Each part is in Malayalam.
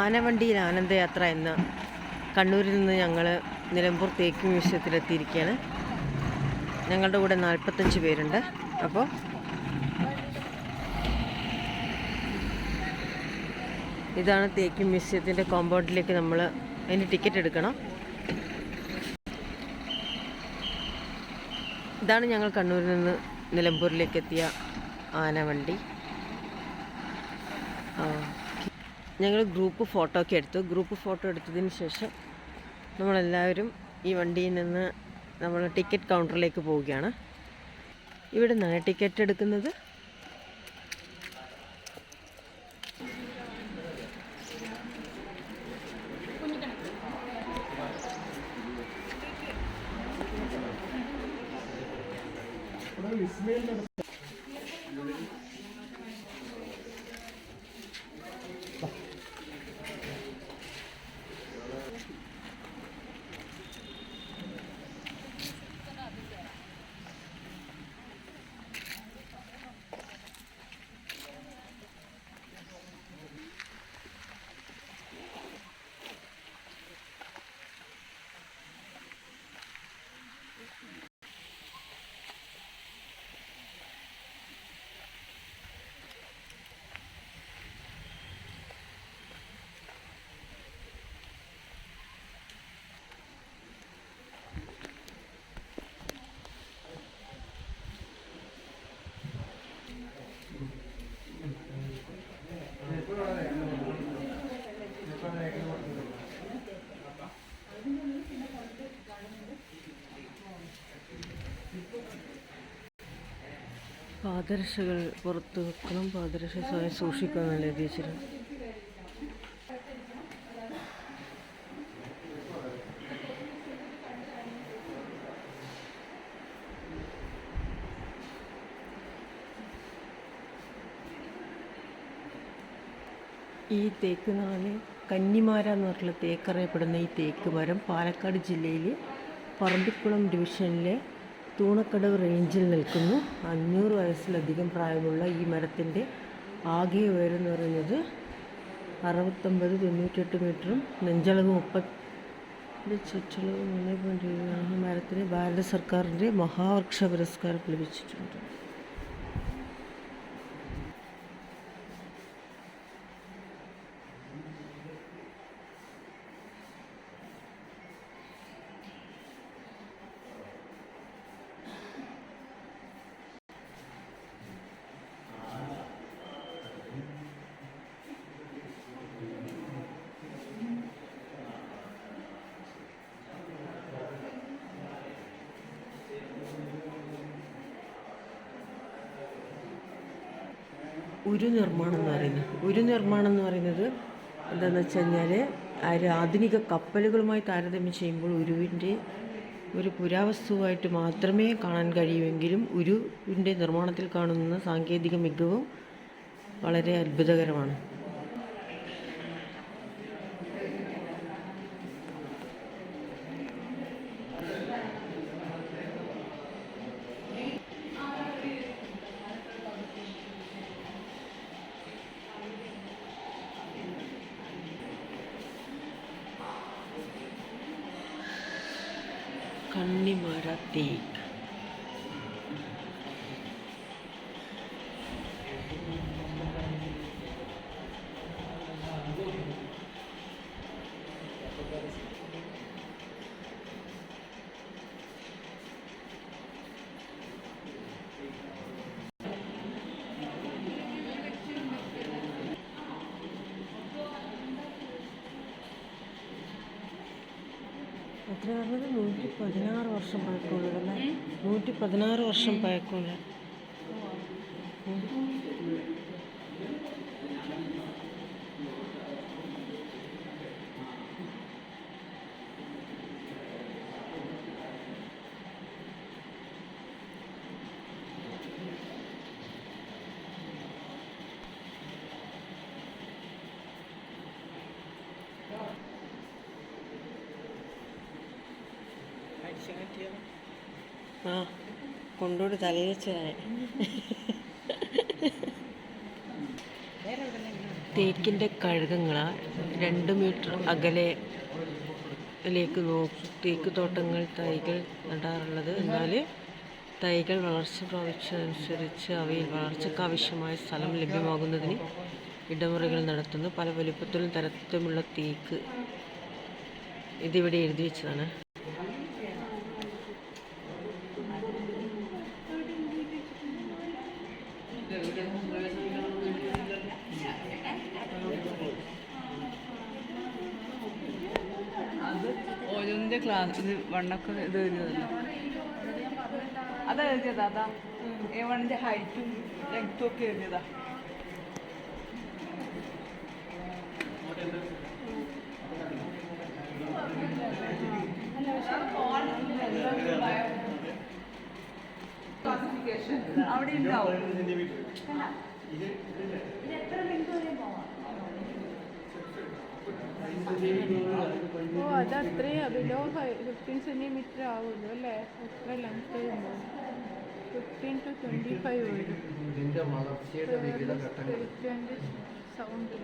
ആനവണ്ടിയിൽ ആനന്ദയാത്ര എന്ന കണ്ണൂരിൽ നിന്ന് ഞങ്ങൾ നിലമ്പൂർ തേക്ക് മ്യൂസിയത്തിലെത്തിയിരിക്കുകയാണ്. ഞങ്ങളുടെ കൂടെ നാൽപ്പത്തഞ്ച് പേരുണ്ട്. അപ്പോൾ ഇതാണ് തേക്ക് മ്യൂസിയത്തിന്റെ കോമ്പൗണ്ടിലേക്ക് നമ്മൾ അതിന് ടിക്കറ്റ് എടുക്കണം. ഇതാണ് ഞങ്ങൾ കണ്ണൂരിൽ നിന്ന് നിലമ്പൂരിലേക്ക് എത്തിയ ആനവണ്ടി. ആ, ഞങ്ങൾ ഗ്രൂപ്പ് ഫോട്ടോ ഒക്കെ എടുത്തു. ഗ്രൂപ്പ് ഫോട്ടോ എടുത്തതിന് ശേഷം നമ്മളെല്ലാവരും ഈ വണ്ടിയിൽ നിന്ന് നമ്മൾ ടിക്കറ്റ് കൗണ്ടറിലേക്ക് പോവുകയാണ്. ഇവിടെ നിന്നാണ് ടിക്കറ്റ് എടുക്കുന്നത് പാദരക്ഷകൾ പുറത്ത് വെക്കണം. പാദരക്ഷ സ്വയം സൂക്ഷിക്കണം എന്നല്ലേ ടീച്ചർ ഈ തേക്ക് നാല് കന്നിമാര എന്ന് പറഞ്ഞിട്ടുള്ള തേക്കറിയപ്പെടുന്ന ഈ തേക്ക് മരം പാലക്കാട് ജില്ലയിൽ പറമ്പിക്കുളം ഡിവിഷനിലെ തൂണക്കടവ് റേഞ്ചിൽ നിൽക്കുന്നു. അഞ്ഞൂറ് വയസ്സിലധികം പ്രായമുള്ള ഈ മരത്തിന്റെ ആകെ ഉയരം എന്ന് പറയുന്നത് അറുപത്തൊമ്പത് തൊണ്ണൂറ്റെട്ട് മീറ്ററും നെഞ്ചളവ് മുപ്പത് ചുറ്റളവ് മൂന്ന് പോയിന്റ് ഏഴ് മരത്തിന് ഭാരത സർക്കാരിന്റെ മഹാവൃക്ഷ പുരസ്കാരം ലഭിച്ചിട്ടുണ്ട്. ഉരു നിർമ്മാണം എന്ന് പറയുന്നത്. ഉരു നിർമ്മാണം എന്ന് പറയുന്നത് എന്താണെന്ന് വെച്ച് കഴിഞ്ഞാൽ ഒരു ആധുനിക കപ്പലുകളുമായി താരതമ്യം ചെയ്യുമ്പോൾ ഉരുവിന്റെ ഒരു പുരാവസ്തുവായിട്ട് മാത്രമേ കാണാൻ കഴിയുമെങ്കിലും ഉരുവിന്റെ നിർമ്മാണത്തിൽ കാണുന്ന സാങ്കേതിക മികവും വളരെ അത്ഭുതകരമാണ്. കണ്ണിമര തേക്ക് നൂറ്റി പതിനാറ് വർഷം പഴക്കമുള്ള ഉം. ആ കൊണ്ടോട് തലയിൽ വെച്ചതാണ് തേക്കിന്റെ കഴുകങ്ങളാണ് രണ്ട് മീറ്റർ അകലെ ിലേക്ക് നോക്കി തേക്ക് തോട്ടങ്ങൾ തൈകൾ നടാറുള്ളത്. എന്നാൽ തൈകൾ വളർച്ച പ്രാപിച്ചതനുസരിച്ച് അവയിൽ വളർച്ചയ്ക്കാവശ്യമായ സ്ഥലം ലഭ്യമാകുന്നതിന് ഇടമുറികൾ നടത്തുന്നു. പല വലുപ്പത്തിലും തരത്തിലുമുള്ള തേക്ക് ഇതിവിടെ എഴുതി വെച്ചതാണ്. വണ്ണൊക്കെ ഇത് എഴുതിയതല്ല അതാ എഴുതിയതാ അതാ എ വണ്ണിന്റെ ഹൈറ്റും ലെങ്ത്തും ഒക്കെ എഴുതിയതാ അവിടെ ഉണ്ടാവും ഓ അത് അത്രയും ബിലോ ഫിഫ്റ്റീൻ സെന്റിമീറ്റർ ആവുമല്ലോ അല്ലേ? എത്ര length fifteen to twenty five വരും ഇതിന്റെ വളർച്ചയുടെ വിവിധ ഘട്ടങ്ങൾ. സ്റ്റേറ്റ്മെന്റ് സൗണ്ട്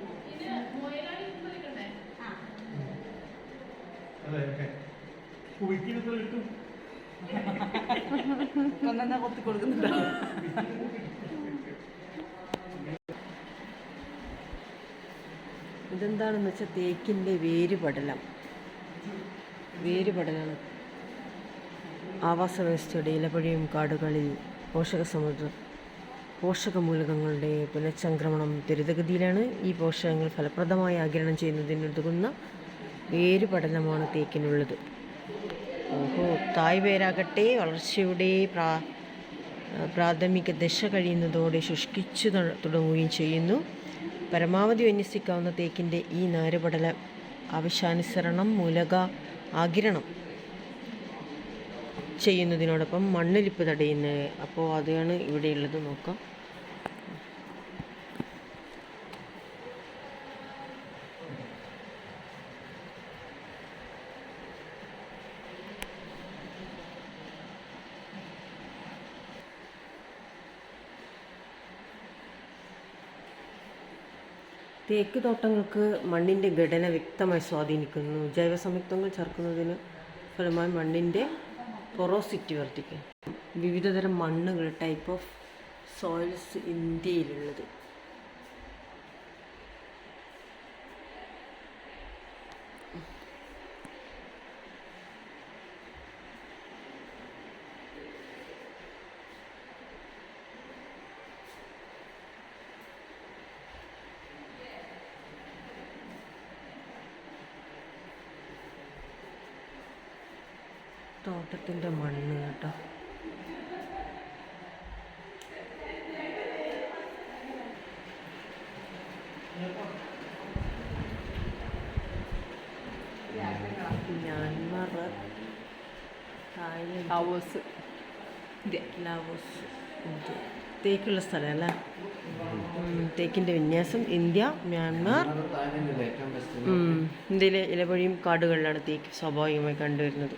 കൊന്നെ കൊത്തി കൊടുക്കുന്നുണ്ടോ? ഇതെന്താണെന്ന് വെച്ചാൽ തേക്കിന്റെ വേരുപടലം. വേരുപടലാണ്. ആവാസ വ്യവസ്ഥയുടെ ഇലപൊഴിയും കാടുകളിൽ പോഷക സമുദ്ര പോഷകമൂലകങ്ങളുടെ പുനഃചംക്രമണം ത്വരിതഗതിയിലാണ്. ഈ പോഷകങ്ങൾ ഫലപ്രദമായി ആഗിരണം ചെയ്യുന്നതിനുതകുന്ന വേരുപടലമാണ് തേക്കിനുള്ളത്. ഓഹോ തായ് വേരാകട്ടെ വളർച്ചയുടെ പ്രാ പ്രാഥമിക ദശ കഴിയുന്നതോടെ ശുഷ്കിച്ചു തുടങ്ങുകയും ചെയ്യുന്നു. പരമാവധി വിന്യസിക്കാവുന്ന തേക്കിന്റെ ഈ നാരുപടലം ആവശ്യാനുസരണം മൂലക ആകിരണം ചെയ്യുന്നതിനോടൊപ്പം മണ്ണൊലിപ്പ് തടയുന്നത്. അപ്പോൾ അതാണ് ഇവിടെയുള്ളത്. നോക്കാം. തേക്ക് തോട്ടങ്ങൾക്ക് മണ്ണിന്റെ ഘടന വ്യക്തമായി സ്വാധീനിക്കുന്നു. ജൈവ സംയുക്തങ്ങൾ ചേർക്കുന്നതിന് ഫലമായി മണ്ണിന്റെ പൊറോസിറ്റി വർദ്ധിക്കും വിവിധതരം മണ്ണുകൾ ടൈപ്പ് ഓഫ് സോയിൽസ് ഇന്ത്യയിലുള്ളത്. മ്യാൻമർ ലാവോസ് ഇന്ത്യ തേക്കുള്ള സ്ഥലമല്ലേ? തേക്കിന്റെ വിന്യാസം. India Myanmar. ഇന്ത്യയിലെ ഇലപൊഴിയും കാടുകളിലാണ് തേക്ക് സ്വാഭാവികമായി കണ്ടുവരുന്നത്.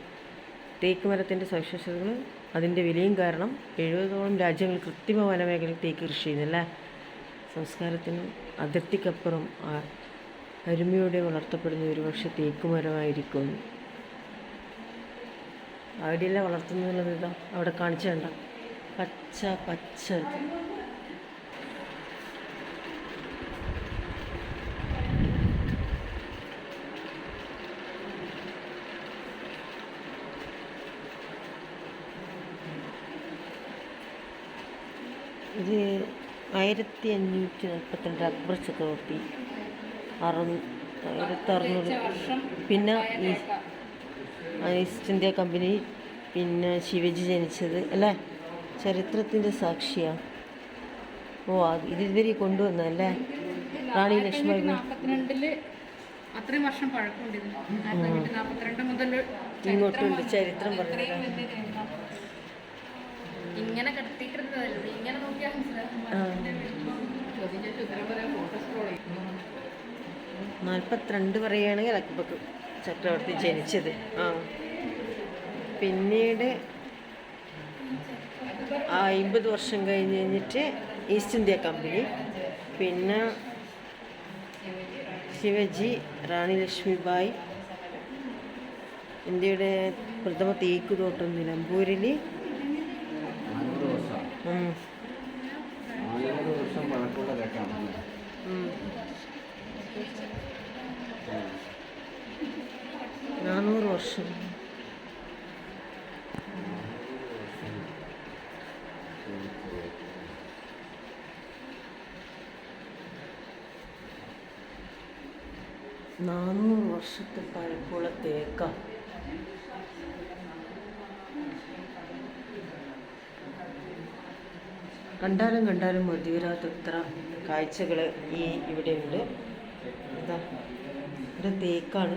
തേക്ക് മരത്തിന്റെ സവിശേഷതകൾ അതിന്റെ വിലയും കാരണം എഴുപതോളം രാജ്യങ്ങൾ കൃത്രിമ വനമേഖലയിൽ തേക്ക് കൃഷി ചെയ്യുന്നില്ലേ സംസ്കാരത്തിനും അതിർത്തിക്കപ്പുറം ആർ അരുമയോടെ വളർത്തപ്പെടുന്ന ഒരുപക്ഷെ തേക്ക് തേക്കുമരമായിരിക്കും. അവിടെയല്ല വളർത്തുന്നത് ഇതാ. അവിടെ കാണിച്ചു കണ്ട പച്ച പച്ച ഇത്. ഇത് ആയിരത്തി അഞ്ഞൂറ്റി നാൽപ്പത്തിരണ്ട് അക്ബർ ചക്രവർത്തി. അറു ആയിരത്തി അറുന്നൂറ് പിന്നെ ഈസ്റ്റ് ഇന്ത്യ കമ്പനി പിന്നെ ശിവജി ജനിച്ചത് അല്ലേ? ചരിത്രത്തിന്റെ സാക്ഷിയാണ് ഓ അത് ഇത് കൊണ്ടുവന്ന കൊണ്ടുവന്നല്ലേ റാണി ലക്ഷ്മി അത്രയും വർഷം പഴക്കമുണ്ട് ഇങ്ങോട്ടുണ്ട് ചരിത്രം പറഞ്ഞത് നാൽപ്പത്തിരണ്ട് പറയുകയാണെങ്കിൽ അക്ബക്ക് ചക്രവർത്തി ജനിച്ചത്. ആ. പിന്നീട് അമ്പത് വർഷം കഴിഞ്ഞ് കഴിഞ്ഞിട്ട് ഈസ്റ്റ് ഇന്ത്യ കമ്പനി. പിന്നെ ശിവജി റാണി ലക്ഷ്മിബായി ഇന്ത്യയുടെ പ്രഥമ തേക്ക് തോട്ടം നിലമ്പൂരിൽ നാനൂറ് വർഷം നാനൂറ് വർഷം പഴക്കമുള്ള രേഖയാണ് നാനൂറ് വർഷം നാനൂറ് വർഷത്തെ പഴക്കമുള്ള തേക്ക. കണ്ടാലും കണ്ടാലും മതിവരാത്തത്ര കാഴ്ചകൾ ഈ ഇവിടെയുണ്ട്. ഇതാ ഇവിടെ തേക്കാണ്.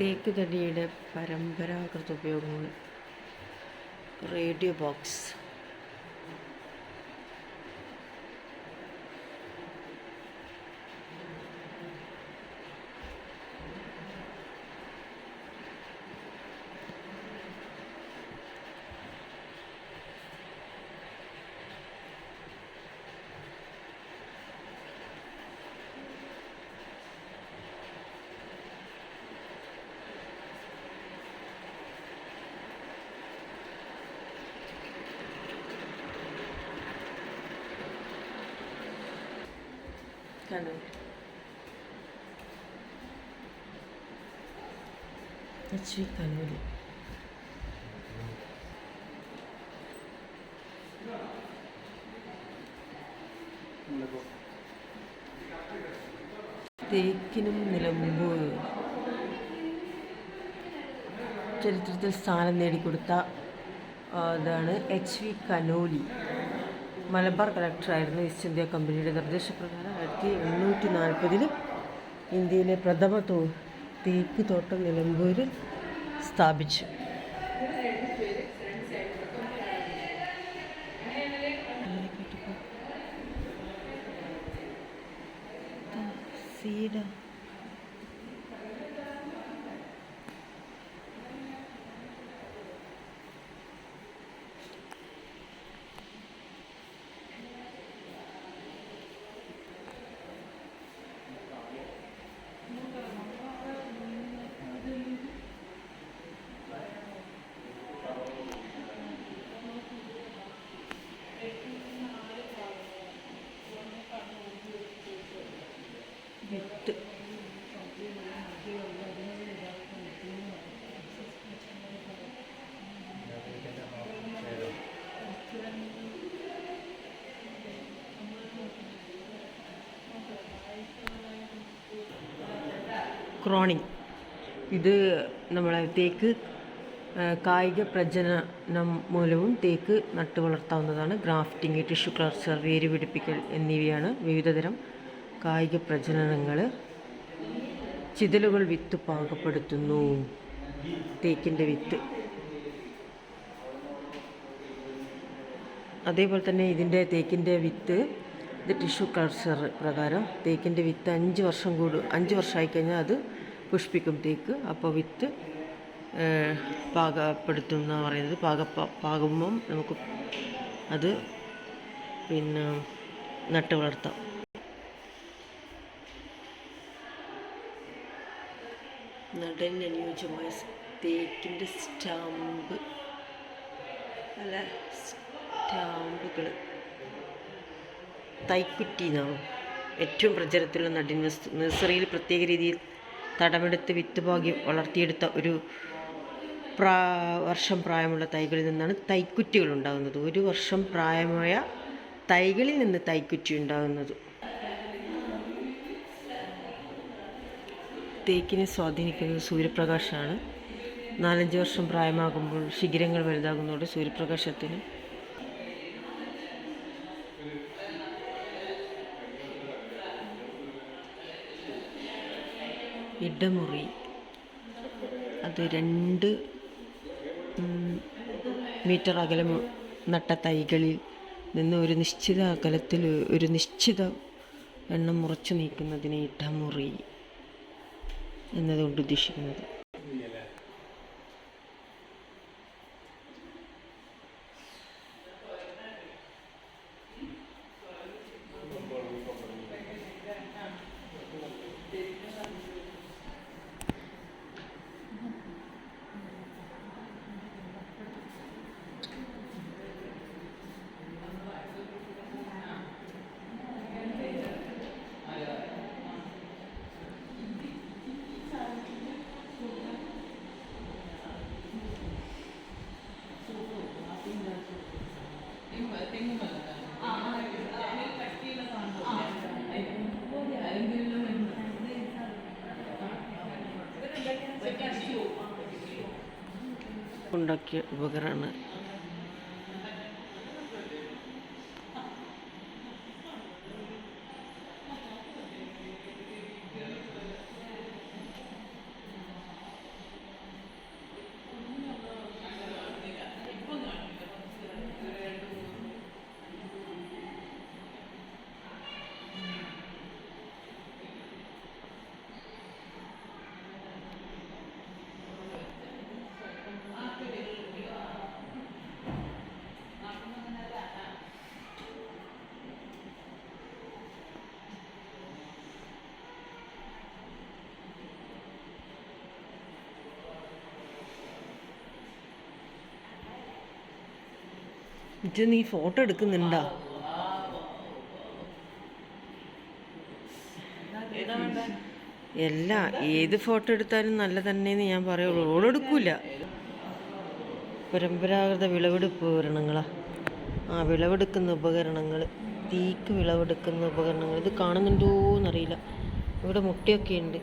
തേക്ക് തടിയുടെ പരമ്പരാഗത ഉപയോഗങ്ങൾ. Radio box. എച്ച് വി കനൂര് തേക്കിനും നിലമ്പൂർ ചരിത്രത്തിൽ സ്ഥാനം നേടിക്കൊടുത്ത അതാണ് എച്ച് വി കനോലി. മലബാർ കളക്ടറായിരുന്നു ഈസ്റ്റ് ഇന്ത്യ കമ്പനിയുടെ നിർദ്ദേശപ്രകാരം. ആയിരത്തി എണ്ണൂറ്റി നാൽപ്പതിൽ ഇന്ത്യയിലെ പ്രഥമ തോ തേക്ക് തോട്ടം നിലമ്പൂരിൽ സ്ഥാപിച്ചു. സീഡ വിത്ത് ക്രോണിങ്. ഇത് നമ്മളെ തേക്ക് കായിക പ്രജനനം മൂലവും തേക്ക് നട്ടു വളർത്താവുന്നതാണ്. ഗ്രാഫ്റ്റിംഗ് ടിഷ്യൂ ക്ലസ്റ്റർ വേര് പിടിപ്പിക്കൽ എന്നിവയാണ് വിവിധതരം കായിക പ്രജനനങ്ങൾ ചിതലുകൾ വിത്ത് പാകപ്പെടുത്തുന്നു. തേക്കിന്റെ വിത്ത്. അതേപോലെ തന്നെ ഇതിന്റെ തേക്കിന്റെ വിത്ത് ഇത് ടിഷ്യൂ കൾച്ചർ പ്രകാരം തേക്കിന്റെ വിത്ത് അഞ്ച് വർഷം കൂടു അഞ്ച് വർഷമായി കഴിഞ്ഞാൽ അത് പുഷ്പിക്കും തേക്ക്. അപ്പോൾ വിത്ത് പാകപ്പെടുത്തും എന്നാണ് പറയുന്നത് പാക പാകുമ്പം നമുക്ക് അത് പിന്നെ നട്ട് വളർത്താം. നടനുയോജ്യമായ തേക്കിന്റെ സ്റ്റാമ്പ് അല്ല സ്റ്റാമ്പുകൾ തൈക്കുറ്റി എന്നാണ് ഏറ്റവും പ്രചാരത്തിലുള്ള നടൻ നഴ്സറിയിൽ പ്രത്യേക രീതിയിൽ തടമെടുത്ത് വിത്ത് ഭാഗ്യം വളർത്തിയെടുത്ത ഒരു പ്രാ വർഷം പ്രായമുള്ള തൈകളിൽ നിന്നാണ് തൈക്കുറ്റികൾ ഉണ്ടാകുന്നത് ഒരു വർഷം പ്രായമായ തൈകളിൽ നിന്ന് തൈക്കുറ്റി ഉണ്ടാകുന്നത്. തേക്കിനെ സ്വാധീനിക്കുന്നത് സൂര്യപ്രകാശമാണ് നാലഞ്ച് വർഷം പ്രായമാകുമ്പോൾ ശിഖിരങ്ങൾ വലുതാകുന്നതോടെ സൂര്യപ്രകാശത്തിന് ഇടമുറി അത് രണ്ട് മീറ്റർ അകലം നട്ട തൈകളിൽ നിന്ന് ഒരു നിശ്ചിത അകലത്തിൽ ഒരു നിശ്ചിത എണ്ണം മുറച്ചു നീക്കുന്നതിനെ ഇടമുറി എന്നതുകൊണ്ട് ഉദ്ദേശിക്കുന്നത്. ഉണ്ടാക്കിയ ഉപകരണമാണ് ഇത് നീ ഫോട്ടോ എടുക്കുന്നുണ്ടോ? എല്ലാ ഏത് ഫോട്ടോ എടുത്താലും നല്ല തന്നെയെന്ന് ഞാൻ പറയുള്ളൂ. ഓളെടുക്കൂല പരമ്പരാഗത വിളവെടുപ്പ് ഉപകരണങ്ങളാ. ആ വിളവെടുക്കുന്ന ഉപകരണങ്ങൾ തീക്ക് വിളവെടുക്കുന്ന ഉപകരണങ്ങൾ. ഇത് കാണുന്നുണ്ടോ എന്നറിയില്ല ഇവിടെ മുട്ടയൊക്കെ ഉണ്ട്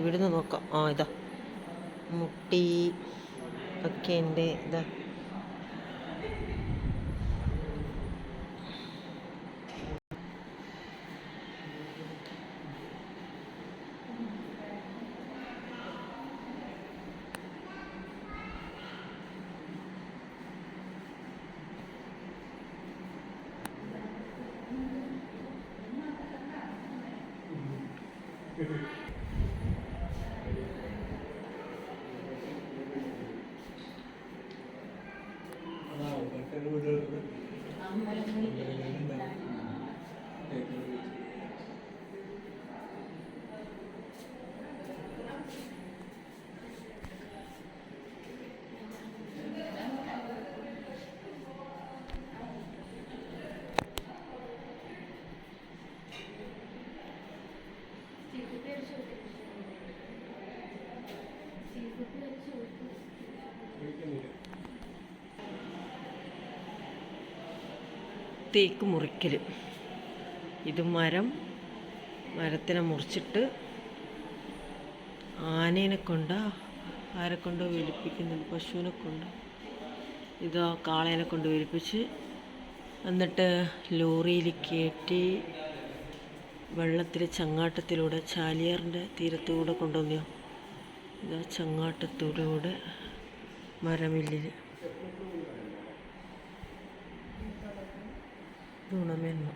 ഇവിടുന്ന് നോക്കാം. ആ ഇതാ. മുട്ടി ഒക്കെ ഉണ്ട്. ഇതാ. തേക്ക് മുറിക്കൽ ഇത് മരം മരത്തിനെ മുറിച്ചിട്ട് ആനേനെ കൊണ്ടാ ആരെ കൊണ്ടോ വലിപ്പിക്കുന്നുണ്ട് പശുവിനെ കൊണ്ട്. ഇതോ കാളേനെ കൊണ്ട് വലിപ്പിച്ച് എന്നിട്ട് ലോറിയിൽ കയറ്റി വെള്ളത്തിൽ ചങ്ങാട്ടത്തിലൂടെ ചാലിയാറിന്റെ തീരത്തുകൂടെ കൊണ്ടുവന്നു. ഇതാ ചങ്ങാട്ടത്തിലൂടെ മരമില്ലിൽ ഗുണമേന്മ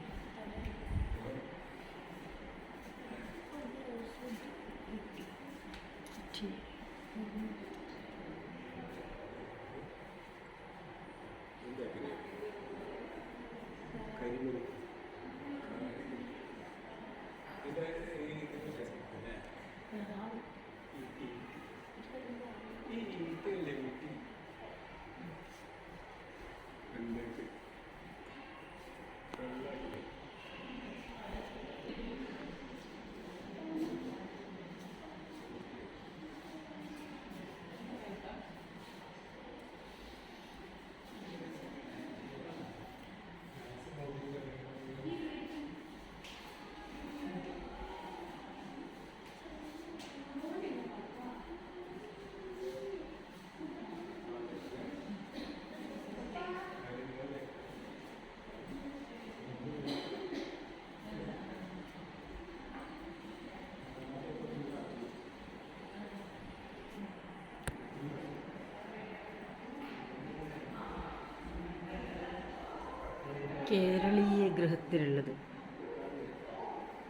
കേരളീയ ഗൃഹത്തിലുള്ളത്.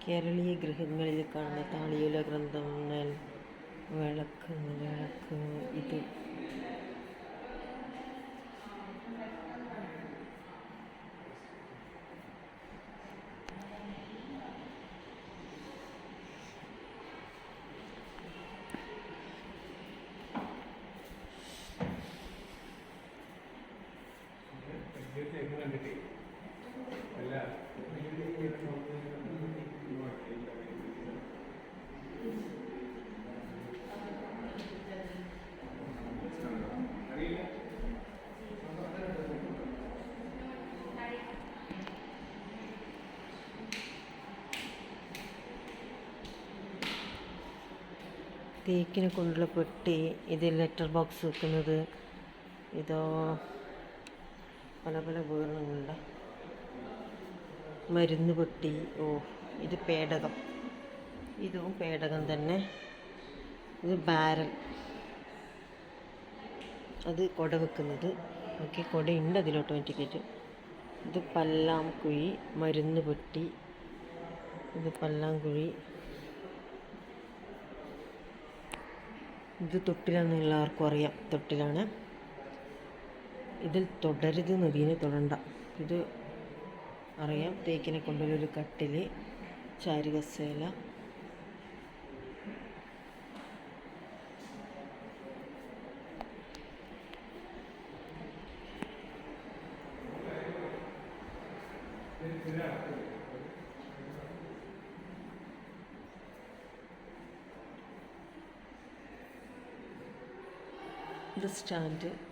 കേരളീയ ഗൃഹങ്ങളിൽ കാണുന്ന താളിയോല ഗ്രന്ഥങ്ങൾ വിളക്ക് വിളക്ക് ഇത് തേക്കിനെ കൊണ്ടുള്ള പെട്ടി ഇത് ലെറ്റർ ബോക്സ് വെക്കുന്നത്. ഇതോ പല പല ഉപകരണങ്ങളുണ്ട്. മരുന്ന് പെട്ടി. ഓ ഇത് പേടകം. ഇതും പേടകം തന്നെ. ഇത് ബാരൽ. അത് കൊട വെക്കുന്നത്. ഓക്കെ കൊടയുണ്ട് അതിൽ ഓട്ടോമാറ്റിക്കായിട്ട് ഇത് പല്ലാംകുഴി മരുന്ന് പെട്ടി. ഇത് പല്ലാങ്കുഴി ഇത് തൊട്ടിലാണ് എല്ലാവർക്കും അറിയാം. തൊട്ടിലാണ്. ഇതിൽ തൊടരുത് നദീനെ തൊടണ്ട. ഇത് അറിയാം. തേക്കിനെ കൊണ്ടൊരു കട്ടിൽ ചാരുകസേല. ഇത്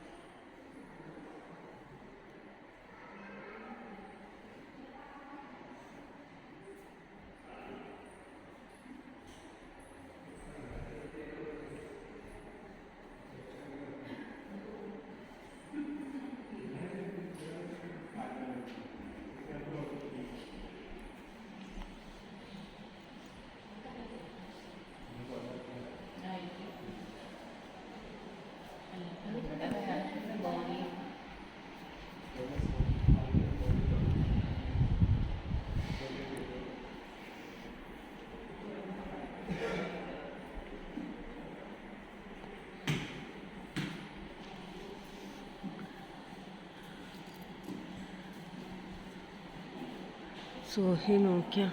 സോഹി നോക്കിയ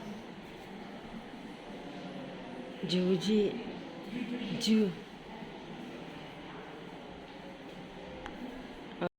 ജൂജി ജൂ